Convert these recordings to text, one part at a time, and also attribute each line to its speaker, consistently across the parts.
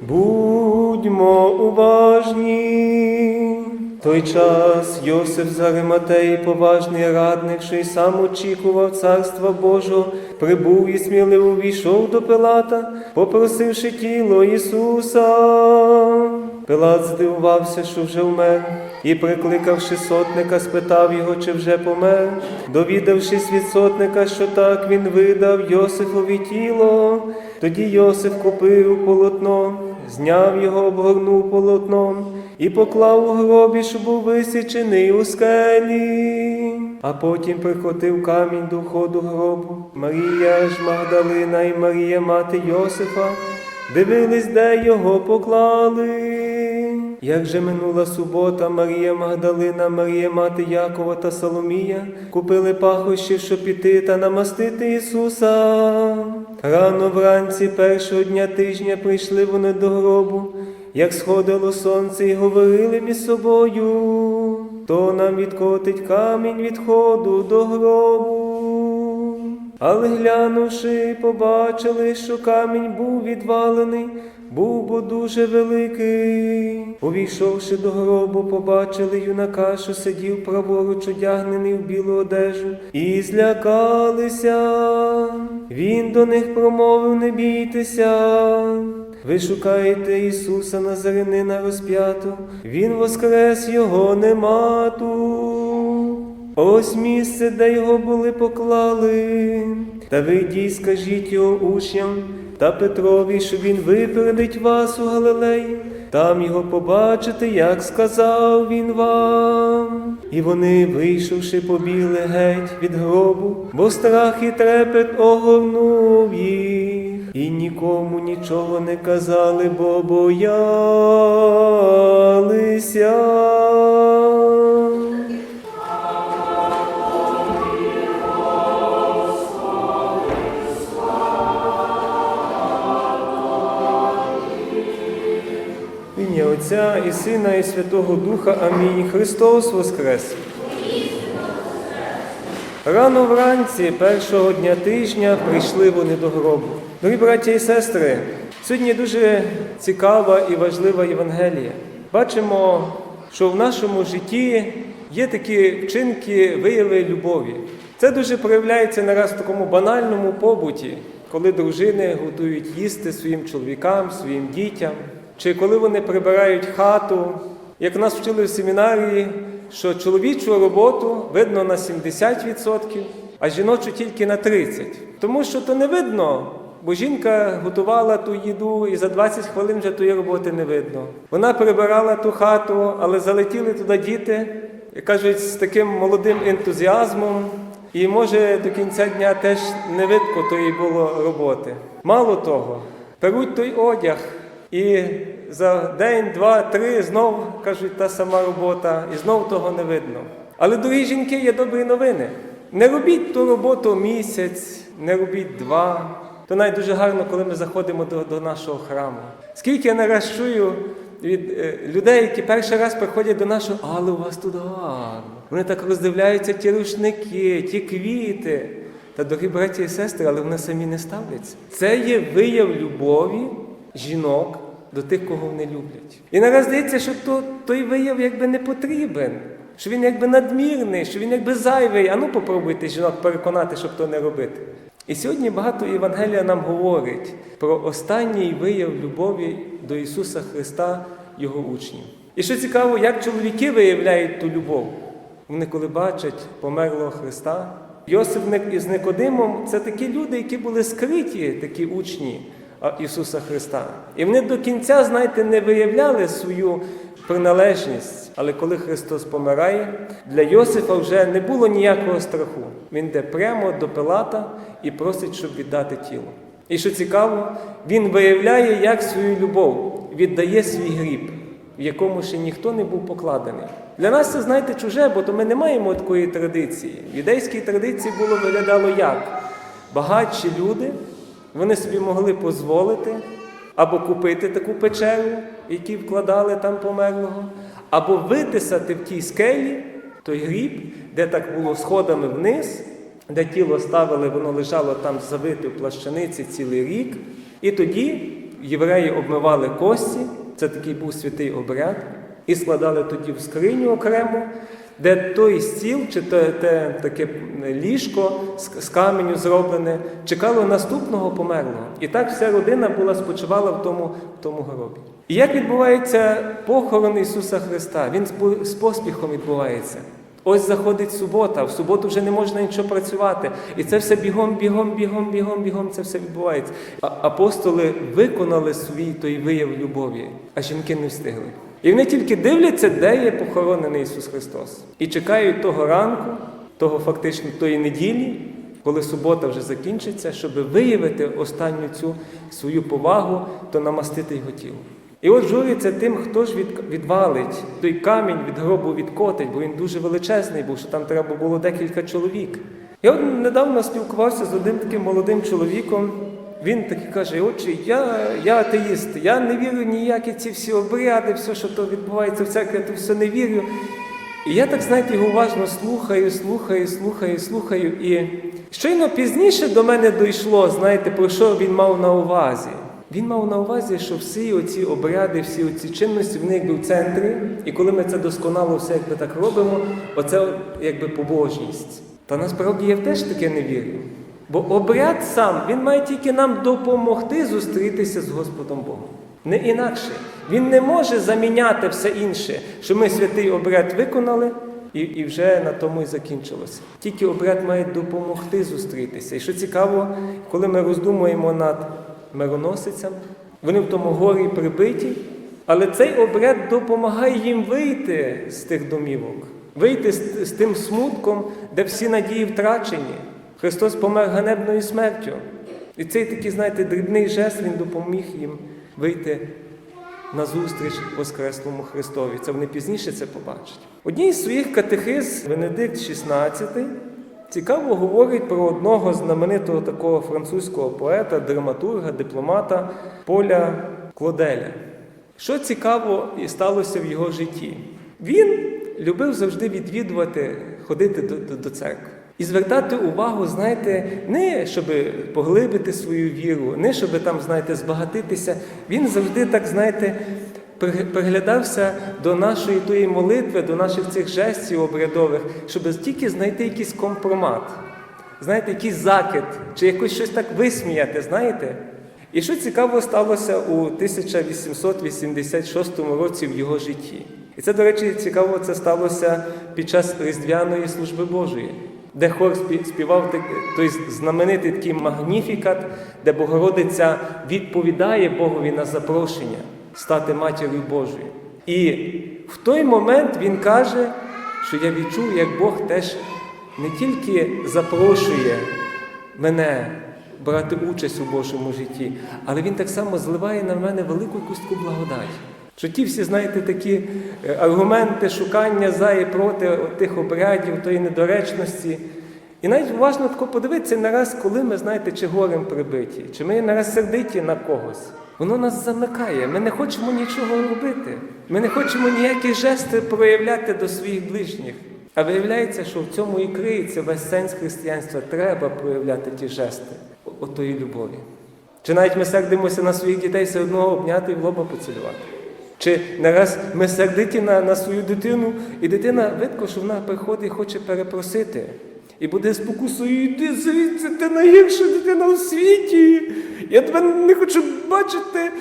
Speaker 1: Будьмо уважні. Той час Йосиф з поважний радник, що й сам очікував царства Божого, прибув і сміливо війшов до Пилата, попросивши тіло Ісуса. Пилат здивувався, що вже вмер, і, прикликавши сотника, спитав його, чи вже помер. Довідавшись від сотника, що так він видав Йосифові тіло. Тоді Йосиф купив полотно, зняв його, обгорнув полотном і поклав у гробі, що був висічений у скелі. А потім прикотив камінь до входу гробу. Марія ж Магдалина і Марія, мати Йосифа, дивились, де його поклали. Як же минула субота, Марія Магдалина, Марія мати Якова та Соломія купили пахощів, щоб піти та намастити Ісуса. Рано вранці першого дня тижня прийшли вони до гробу, як сходило сонце, і говорили між собою, то нам відкотить камінь відходу до гробу. Але глянувши, побачили, що камінь був відвалений, був бо дуже великий. Увійшовши до гробу, побачили юнака, що сидів праворуч одягнений в білу одежу, і злякалися. Він до них промовив, не бійтеся. Ви шукаєте Ісуса Назарянина розп'ятого, Він воскрес його нема тут. Ось місце, де його були поклали. Та ви йдіть, скажіть його учням та Петрові, що він випередить вас у Галилеї. Там його побачите, як сказав він вам. І вони, вийшовши, побігли геть від гробу, бо страх і трепет огорнув їх, і нікому нічого не казали, бо боялися. І Сина, і Святого Духа. Амінь. Христос Воскрес! Рано вранці першого дня тижня прийшли вони до гробу. Дорогі браття і сестри, сьогодні дуже цікава і важлива Євангелія. Бачимо, що в нашому житті є такі вчинки вияви любові. Це дуже проявляється не раз в такому банальному побуті, коли дружини готують їсти своїм чоловікам, своїм дітям, чи коли вони прибирають хату. Як нас вчили в семінарії, що чоловічу роботу видно на 70%, а жіночу тільки на 30%. Тому що то не видно, бо жінка готувала ту їду і за 20 хвилин вже тої роботи не видно. Вона прибирала ту хату, але залетіли туди діти, і кажуть, з таким молодим ентузіазмом. І може до кінця дня теж не видко тої було роботи. Мало того, перуть той одяг, і за день, два, три знов кажуть та сама робота, і знов того не видно. Але дорогі жінки є добрі новини. Не робіть ту роботу місяць, не робіть два. То навіть дуже гарно, коли ми заходимо до, до нашого храму. Скільки я не чую від е, людей, які перший раз приходять до нашого, але у вас тут гарно. Вони так роздивляються ті рушники, ті квіти. Та дорогі браті і сестри, але вони самі не ставляться. Це є вияв любові жінок до тих, кого вони люблять. І нараз здається, що то, той вияв якби не потрібен, що він якби надмірний, що він якби зайвий. А ну попробуйте жінок переконати, щоб то не робити. І сьогодні багато Євангелія нам говорить про останній вияв любові до Ісуса Христа, Його учнів. І що цікаво, як чоловіки виявляють ту любов. Вони, коли бачать померлого Христа, Йосип із Никодимом це такі люди, які були скриті, такі учні Ісуса Христа. І вони до кінця, знаєте, не виявляли свою приналежність. Але коли Христос помирає, для Йосифа вже не було ніякого страху. Він йде прямо до Пилата і просить, щоб віддати тіло. І що цікаво, він виявляє як свою любов, віддає свій гріб, в якому ще ніхто не був покладений. Для нас це, знаєте, чуже, бо то ми не маємо такої традиції. В юдейській традиції було виглядало як? Багатші люди, вони собі могли дозволити або купити таку печеру, в якій вкладали там померлого, або витисати в тій скелі той гріб, де так було сходами вниз, де тіло ставили, воно лежало там завите в плащаниці цілий рік. І тоді євреї обмивали кості, це такий був святий обряд, і складали тоді в скриню окремо, де той стіл чи те, те таке ліжко з, з каменю зроблене чекало наступного померлого. І так вся родина була спочивала в тому, в тому гробі. І як відбувається похорон Ісуса Христа? Він з поспіхом відбувається. Ось заходить субота, в суботу вже не можна нічого працювати. І це все бігом, бігом, бігом, бігом, бігом, це все відбувається. А апостоли виконали свій той вияв любові, а жінки не встигли. І вони тільки дивляться, де є похоронений Ісус Христос. І чекають того ранку, того фактично тої неділі, коли субота вже закінчиться, щоб виявити останню цю свою повагу, то намастити його тіло. І от журиться тим, хто ж від, відвалить той камінь від гробу відкотить, бо він дуже величезний був, що там треба було декілька чоловік. Я от недавно спілкувався з одним таким молодим чоловіком. Він такий каже: Отче, я, я атеїст, я не вірю ніякі ці всі обряди, все, що то відбувається в церкві, я то все не вірю. І я так, знаєте, його уважно слухаю, слухаю, слухаю, слухаю. І щойно пізніше до мене дійшло, знаєте, про що він мав на увазі. Він мав на увазі, що всі оці обряди, всі оці чинності, вони якби в центрі, і коли ми це досконало все якби так робимо, оце якби побожність. Та насправді я теж таке не вірю. Бо обряд сам, він має тільки нам допомогти зустрітися з Господом Богом. Не інакше. Він не може заміняти все інше, що ми святий обряд виконали, і, і вже на тому і закінчилося. Тільки обряд має допомогти зустрітися. І що цікаво, коли ми роздумуємо над мироносицями, вони в тому горі прибиті, але цей обряд допомагає їм вийти з тих домівок, вийти з, з тим смутком, де всі надії втрачені. Христос помер ганебною смертю. І цей такий, знаєте, дрібний жест він допоміг їм вийти на зустріч Воскреслому Христові. Це вони пізніше це побачать. Одній з своїх катехиз Венедикт XVI цікаво говорить про одного знаменитого такого французького поета, драматурга, дипломата Поля Клоделя. Що цікаво і сталося в його житті? Він любив завжди відвідувати, ходити до, до, до церкви. І звертати увагу, знаєте, не щоб поглибити свою віру, не щоб там, знаєте, збагатитися. Він завжди так, знаєте, приглядався до нашої тої молитви, до наших цих жестів обрядових, щоб тільки знайти якийсь компромат, знаєте, якийсь закид, чи якось щось так висміяти, знаєте. І що цікаво сталося у 1886 році в його житті. І це, до речі, цікаво, це сталося під час Різдвяної служби Божої, де хор співав той знаменитий такий магніфікат, де Богородиця відповідає Богові на запрошення стати матір'ю Божою. І в той момент він каже, що я відчув, як Бог теж не тільки запрошує мене брати участь у Божому житті, але він так само зливає на мене велику якусь таку благодать. Що ті всі, знаєте, такі е, аргументи, шукання за і проти тих обрядів, тої недоречності. І навіть важно тако подивитися нараз, коли ми, знаєте, чи горем прибиті, чи ми нараз сердиті на когось. Воно нас замикає. Ми не хочемо нічого робити. Ми не хочемо ніякі жести проявляти до своїх ближніх. А виявляється, що в цьому і криється весь сенс християнства. Треба проявляти ті жести отої любові. Чи навіть ми сердимося на своїх дітей все одно обняти і в лоба поцілувати. Чи нараз ми сердиті на, на свою дитину, і дитина видко, що вона приходить і хоче перепросити. І буде спокусою, йди звідси, ти найгірша дитина у світі. Я тебе не хочу бачити.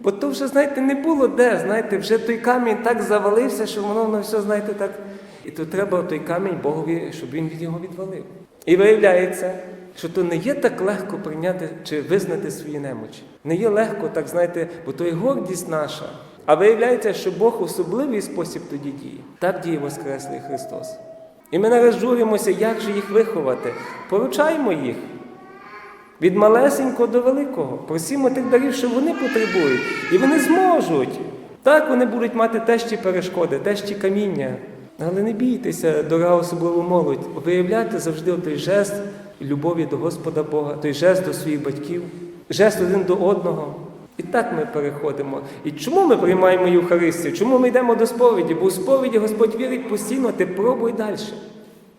Speaker 1: Бо то вже, знаєте, не було де, знаєте, вже той камінь так завалився, що воно воно все, знаєте, так. І то треба той камінь Богові, щоб він від його відвалив. І виявляється, що то не є так легко прийняти чи визнати свої немочі. Не є легко, так знаєте, бо то є гордість наша. А виявляється, що Бог особливий спосіб тоді діє. Так діє Воскреслий Христос. І ми нараз журимося, як же їх виховати. Поручаємо їх. Від малесенького до великого. Просімо тих дарів, що вони потребують. І вони зможуть. Так вони будуть мати теж ті перешкоди, теж ті каміння. Але не бійтеся, дорога особливо молодь, виявляйте завжди той жест любові до Господа Бога, той жест до своїх батьків, жест один до одного. І так ми переходимо. І чому ми приймаємо Євхаристію? Чому ми йдемо до сповіді? Бо у сповіді Господь вірить постійно, ти пробуй далі.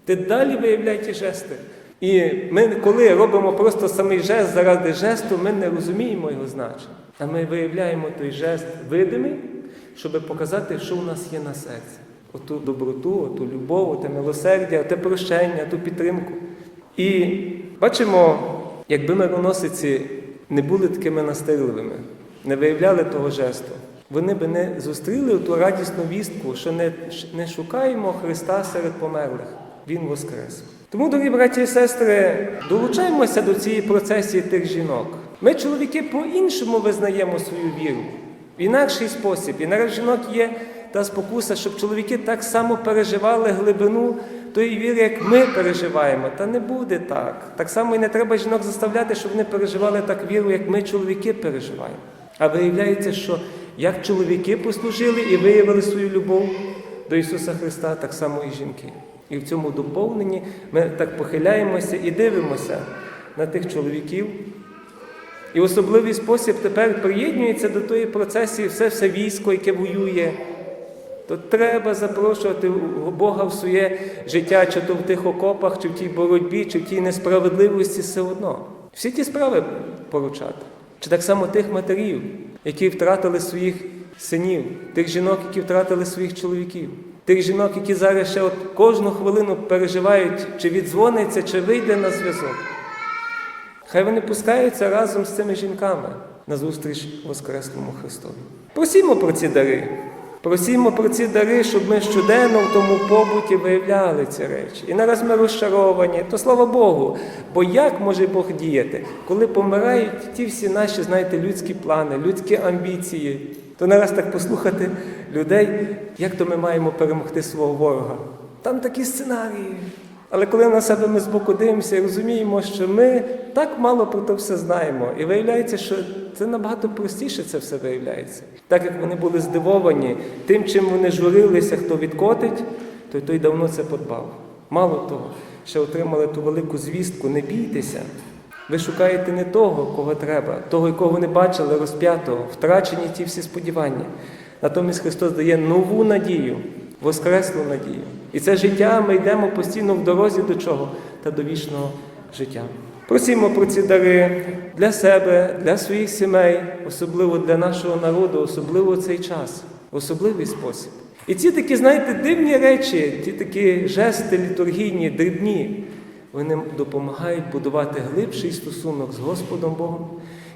Speaker 1: Ти далі виявляй ті жести. І ми, коли робимо просто самий жест заради жесту, ми не розуміємо його значення. А ми виявляємо той жест видимий, щоб показати, що у нас є на серці. Оту доброту, оту любов, оте милосердя, те прощення, ту підтримку. І бачимо, якби мироносиці не були такими настирливими, не виявляли того жесту, вони би не зустріли ту радісну вістку, що не, не шукаємо Христа серед померлих. Він воскрес. Тому, дорогі браті і сестри, долучаємося до цієї процесії тих жінок. Ми, чоловіки, по-іншому визнаємо свою віру, в інакший спосіб. І нараз жінок є та спокуса, щоб чоловіки так само переживали глибину тої віри, як ми переживаємо. Та не буде так. Так само і не треба жінок заставляти, щоб вони переживали так віру, як ми, чоловіки, переживаємо. А виявляється, що як чоловіки послужили і виявили свою любов до Ісуса Христа, так само і жінки. І в цьому доповненні ми так похиляємося і дивимося на тих чоловіків. І в особливий спосіб тепер приєднується до тої процесії все все військо, яке воює. То треба запрошувати Бога в своє життя, чи то в тих окопах, чи в тій боротьбі, чи в тій несправедливості все одно. Всі ті справи поручати. Чи так само тих матерів, які втратили своїх синів, тих жінок, які втратили своїх чоловіків, тих жінок, які зараз ще от кожну хвилину переживають, чи віддзвониться, чи вийде на зв'язок. Хай вони пускаються разом з цими жінками на зустріч Воскреслому Христові. Просімо про ці дари. Просімо про ці дари, щоб ми щоденно в тому побуті виявляли ці речі. І нараз ми розчаровані, то слава Богу. Бо як може Бог діяти, коли помирають ті всі наші, знаєте, людські плани, людські амбіції, то нараз так послухати людей, як то ми маємо перемогти свого ворога. Там такі сценарії. Але коли на себе ми збоку дивимося і розуміємо, що ми так мало про це все знаємо, і виявляється, що це набагато простіше це все виявляється. Так як вони були здивовані тим, чим вони журилися, хто відкотить, то той давно це подбав. Мало того, ще отримали ту велику звістку, не бійтеся. Ви шукаєте не того, кого треба, того, якого не бачили, розп'ятого, втрачені ті всі сподівання. Натомість Христос дає нову надію, воскреслу надію. І це життя ми йдемо постійно в дорозі до чого? Та до вічного життя. Просімо про ці дари для себе, для своїх сімей, особливо для нашого народу, особливо цей час, особливий спосіб. І ці такі, знаєте, дивні речі, ті такі жести літургійні, дрібні, вони допомагають будувати глибший стосунок з Господом Богом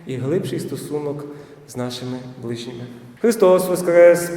Speaker 1: і глибший стосунок з нашими ближніми. Христос Воскрес!